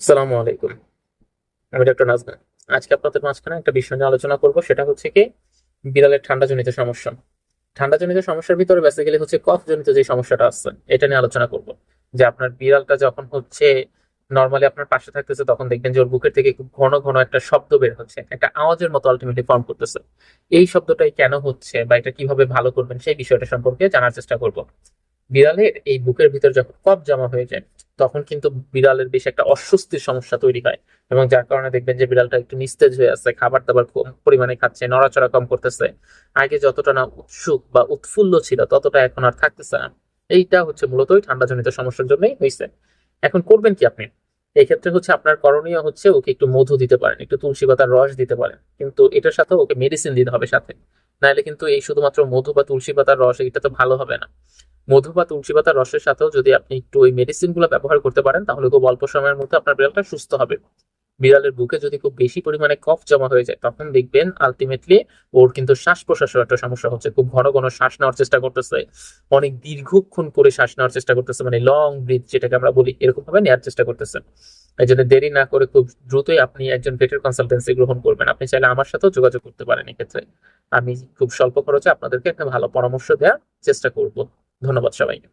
সালামু আলাইকুম। আমি ডক্টর নাজমা। আজকে আপনাদের মাঝখানে একটা বিষয় নিয়ে আলোচনা করব, সেটা হচ্ছে কি, বিড়ালের ঠান্ডা জনিত সমস্যা। ঠান্ডা জনিত সমস্যার ভিতরে বেসিক্যালি হচ্ছে কফ জনিত যে সমস্যাটা আসছে এটা নিয়ে আলোচনা করব। যে আপনার বিড়ালটা যখন হচ্ছে নর্মালি আপনার পাশে থাকতেছে, তখন দেখবেন যে ওর বুকের থেকে খুব ঘন ঘন একটা শব্দ বের হচ্ছে, একটা আওয়াজের মতো আলটিমেটলি ফর্ম করতেছে। এই শব্দটাই কেন হচ্ছে বা এটা কীভাবে ভালো করবেন, সেই বিষয়টা সম্পর্কে জানার চেষ্টা করব। বিড়ালের এই বুকের ভিতর যখন কফ জমা হয়ে যায়, তখন কিন্তু বিড়ালের বেশ একটা অস্বস্তির সমস্যা তৈরি হয় এবং যার কারণে দেখবেন যে বিড়ালটা একটু নিস্তেজ হয়ে আছে খাবার দাবার কম পরিমাণে খাচ্ছে, নড়াচড়া কম করতেছে। আগে যতটা না উৎসুক বা উৎফুল্ল ছিল, ততটা এখন আর থাকতেছে না। এইটা হচ্ছে মূলত ওই ঠান্ডাজনিত সমস্যার জন্যই হয়েছে এখন করবেন কি আপনি? এই ক্ষেত্রে হচ্ছে আপনার করণীয় হচ্ছে ওকে একটু মধু দিতে পারেন, একটু তুলসী পাতার রস দিতে পারেন। কিন্তু এটার সাথে ওকে মেডিসিন দিতে হবে সাথে। নাহলে কিন্তু এই শুধুমাত্র মধু বা তুলসী পাতার রস এটা তো ভালো হবে না। মধু বা তুলসী পাতার রসের সাথেও যদি আপনি একটু ওই মেডিসিনগুলো ব্যবহার করতে পারেন, তাহলে খুব অল্প সময়ের মধ্যে আপনার বিড়ালটা সুস্থ হবে। বিড়ালের বুকে যদি খুব বেশি পরিমাণে কফ জমা হয়ে যায়, তখন দেখবেন আলটিমেটলি ওর কিন্তু শ্বাস প্রশ্বাসের একটা সমস্যা হচ্ছে। খুব ঘন ঘন শ্বাস নেওয়ার চেষ্টা করতেছে। অনেক দীর্ঘক্ষণ করে শ্বাস নেওয়ার চেষ্টা করতেছে মানে লং ব্রিথ যেটাকে আমরা বলি এরকম ভাবে নেওয়ার চেষ্টা করতেছে। এই জন্য দেরি না করে খুব দ্রুতই আপনি একজন ভেটের কনসালটেন্সি গ্রহণ করবেন। আপনি চাইলে আমার সাথেও যোগাযোগ করতে পারেন এক্ষেত্রে। আমি খুব স্বল্প খরচে আপনাদেরকে একটা ভালো পরামর্শ দেওয়ার চেষ্টা করব। ধন্যবাদ সবাইকে